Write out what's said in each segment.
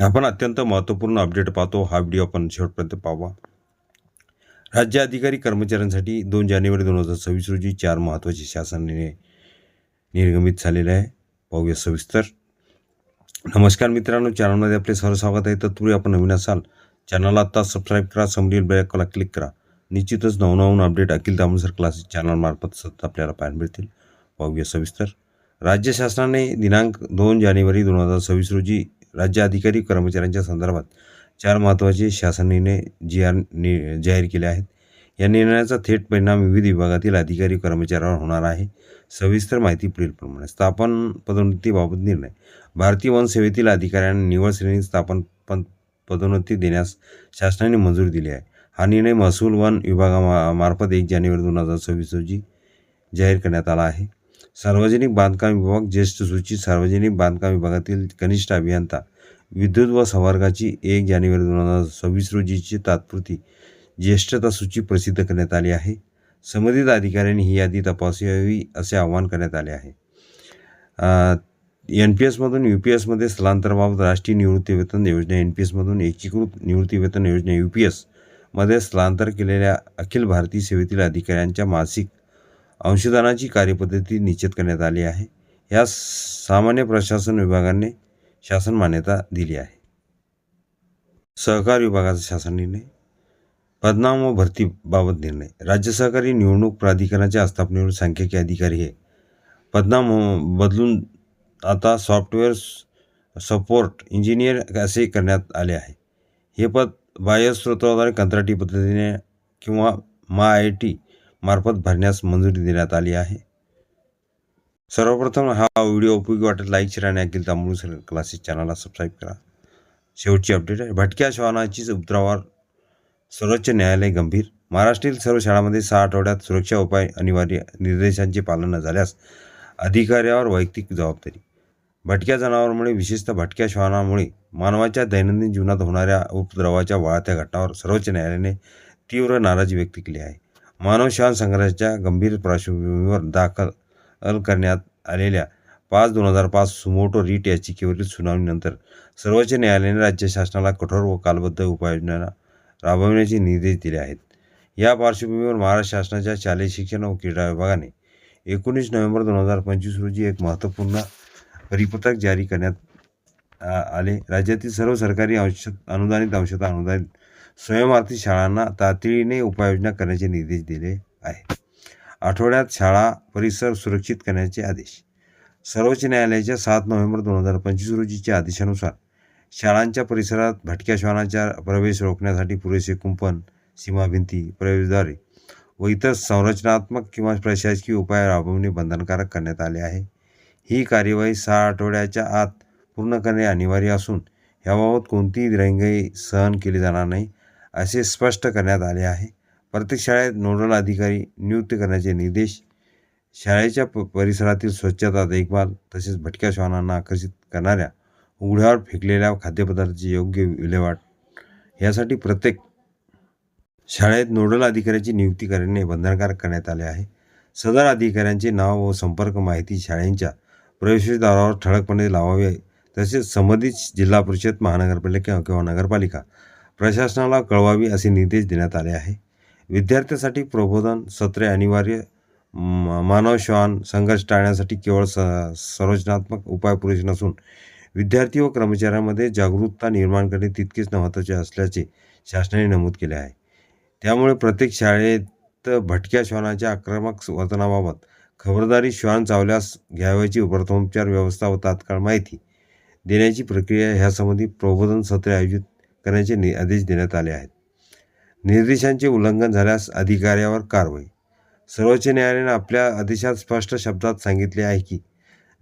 आपण अत्यंत महत्त्वपूर्ण अपडेट पाहतो. हा व्हिडिओ आपण शेवटपर्यंत पाहावा. राज्य अधिकारी कर्मचाऱ्यांसाठी दोन जानेवारी दोन हजार सव्वीस रोजी चार महत्त्वाचे शासनाने निर्गमित झालेले आहे. पाहूया सविस्तर. नमस्कार मित्रांनो चॅनलमध्ये आपले सर्व स्वागत आहे. तत्पूर्वी आपण नवीन असाल चॅनलला आत्ता सबस्क्राईब करा समरील बेलकॉला क्लिक करा. निश्चितच नवनवून अपडेट अखिल दामोसर क्लासेस चॅनलमार्फत सतत आपल्याला पाहायला मिळतील. पाहूया सविस्तर. राज्य शासनाने दिनांक दोन जानेवारी दोन हजार सव्वीस रोजी राज्य अधिकारी कर्मचाऱ्यांच्या संदर्भात चार महत्त्वाचे शासन निर्णय जी आर नि जाहीर केले आहेत. या निर्णयाचा थेट परिणाम विविध विभागातील अधिकारी कर्मचाऱ्यांवर होणार आहे. सविस्तर माहिती पुढीलप्रमाणे स्थापन पदोन्नतीबाबत निर्णय. भारतीय वन सेवेतील अधिकाऱ्यांना निवड श्रेणी स्थापन पद पदोन्नती देण्यास शासनाने मंजुरी दिली आहे. हा निर्णय महसूल वन विभागामार्फत एक जानेवारी दोन हजार सव्वीस रोजी जाहीर करण्यात आला आहे. सार्वजनिक बांधकाम विभाग ज्येष्ठ सूची सार्वजनिक बांधकाम विभागातील कनिष्ठ अभियंता विद्युत व संवर्गाची एक जानेवारी दोन हजार सव्वीस रोजीची तात्पुरती ज्येष्ठता सूची प्रसिद्ध करण्यात आली आहे. संबंधित अधिकाऱ्यांनी ही यादी तपासावी असे आवाहन करण्यात आले आहे. एन पी एसमधून यू पी एसमध्ये स्थलांतराबाबत राष्ट्रीय निवृत्तीवेतन योजना एन पी एसमधून एकीकृत निवृत्तीवेतन योजना यू पी एसमध्ये स्थलांतर केलेल्या अखिल भारतीय सेवेतील अधिकाऱ्यांच्या मासिक अंशदानाची कार्यपद्धती निश्चित करण्यात आली आहे. या सामान्य प्रशासन विभागाने शासन मान्यता दिली आहे. सहकार विभागाचा शासन निर्णय पदनाम व भरतीबाबत निर्णय. राज्य सहकारी निवडणूक प्राधिकरणाच्या आस्थापनेवर सांख्यिकी अधिकारी हे पदनाम बदलून आता सॉफ्टवेअर सपोर्ट इंजिनियर असे करण्यात आले आहे. हे पद बाह्य स्रोताद्वारे कंत्राटी पद्धतीने किंवा मा आय टी मार्फत भरण्यास मंजुरी देण्यात आली आहे. सर्वप्रथम हा व्हिडिओ उपयोगी वाटेल लाईक शेअर आणि अखिल तांबूळ क्लासेस चॅनलला सबस्क्राईब करा. शेवटची अपडेट आहे. भटक्या श्वानाची उतरावर सर्वोच्च न्यायालय गंभीर. महाराष्ट्रातील सर्व शाळांमध्ये सहा आठवड्यात सुरक्षा उपाय अनिवार्य निर्देशांचे पालन न झाल्यास अधिकाऱ्यावर वैयक्तिक जबाबदारी. भटक्या जनावरांमुळे विशेषतः भटक्या श्वानामुळे मानवाच्या दैनंदिन जीवनात होणाऱ्या उपद्रवाच्या वाढत्या घटनावर सर्वोच्च न्यायालयाने तीव्र नाराजी व्यक्त केली आहे. मानव श्वान संघर्षाच्या गंभीर पार्श्वभूमीवर दाखल करण्यात आलेल्या पाच दोन हजार पाच सुमोटो रीट याचिकेवरील सुनावणीनंतर सर्वोच्च न्यायालयाने राज्य शासनाला कठोर व कालबद्ध उपाययोजना राबविण्याचे निर्देश दिले आहेत. या पार्श्वभूमीवर महाराष्ट्र शासनाच्या शालेय शिक्षण व क्रीडा विभागाने एकोणीस नोव्हेंबर दोन हजार पंचवीस रोजी एक महत्त्वपूर्ण परिपत्रक जारी करण्यात आले. राज्यातील सर्व सरकारी अंश अनुदानित अंशतः अनुदानित स्वयंआर्थित शाळांना तातडीने उपाययोजना करण्याचे निर्देश दिले आहे आठवड्यात शाळा परिसर सुरक्षित करण्याचे आदेश. सर्वोच्च न्यायालयाच्या सात नोव्हेंबर दोन हजार पंचवीस रोजीच्या आदेशानुसार शाळांच्या परिसरात भटक्या श्वानाच्या प्रवेश रोखण्यासाठी पुरेसे कुंपण सीमाभिंती प्रवेशद्वारे व इतर संरचनात्मक किंवा प्रशासकीय उपाय राबवणे बंधनकारक करण्यात आले आहे. ही कार्यवाही सहा आठवड्याच्या आत पूर्ण करणे अनिवार्य असून याबाबत कोणतीही रंगाई सहन केली जाणार नाही असे स्पष्ट करण्यात आले आहे. प्रत्येक शाळेत नोडल अधिकारी नियुक्त करण्याचे निर्देश. शाळेच्या प परिसरातील स्वच्छता देखभाल तसेच भटक्या श्वानांना आकर्षित करणाऱ्या उघड्यावर फेकलेल्या खाद्यपदार्थाची योग्य विल्हेवाट. यासाठी प्रत्येक शाळेत नोडल अधिकाऱ्याची नियुक्ती करणे बंधनकारक करण्यात आले आहे. सदर अधिकाऱ्यांचे नाव व संपर्क माहिती शाळेंच्या प्रवेशद्वारावर ठळकपणे लावावी. तसेच संबंधित जिल्हा परिषद महानगरपालिका किंवा नगरपालिका प्रशासनाला कळवावी असे निर्देश देण्यात आले आहे. विद्यार्थ्यांसाठी प्रबोधन सत्रे अनिवार्य मानव श्वान संघर्ष टाळण्यासाठी केवळ स संरचनात्मक उपाय पुरेसे नसून विद्यार्थी व कर्मचाऱ्यांमध्ये जागरूकता निर्माण करणे तितकेच महत्त्वाचे असल्याचे शासनाने नमूद केले आहे. त्यामुळे प्रत्येक शाळेत भटक्या श्वानाच्या आक्रमक वर्तनाबाबत खबरदारी श्वान चावल्यास घ्यावयाची प्रथमोपचार व्यवस्था व तात्काळ माहिती देण्याची प्रक्रिया ह्यासंबंधी प्रबोधन सत्रे आयोजित करण्याचे नि आदेश देण्यात आले आहेत. निर्देशांचे उल्लंघन झाल्यास अधिकाऱ्यावर कारवाई. सर्वोच्च न्यायालयाने आपल्या आदेशात स्पष्ट शब्दात सांगितले आहे की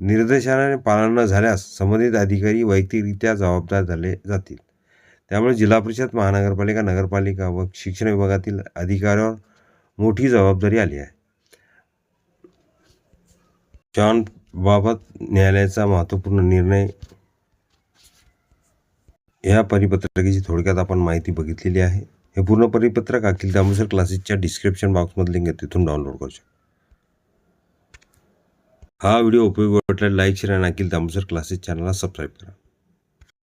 निर्देशाने पालन न झाल्यास संबंधित अधिकारी वैयक्तिकरित्या जबाबदार झाले जातील. त्यामुळे जिल्हा परिषद महानगरपालिका नगरपालिका व शिक्षण विभागातील अधिकाऱ्यावर मोठी जबाबदारी आली आहे. बाबत न्यायालयाचा महत्त्वपूर्ण निर्णय या परिपत्रकाची थोडक्यात आपण माहिती बघितलेली आहे. हे पूर्ण परिपत्रक अखिल दामोदर क्लासेसच्या डिस्क्रिप्शन बॉक्समध्ये लिंक आहे तिथून डाउनलोड करू शकता. हा व्हिडिओ उपयोगी वाटला लाईक शेअर आणि अखिल दामोदर क्लासेस चॅनलला सबस्क्राईब करा.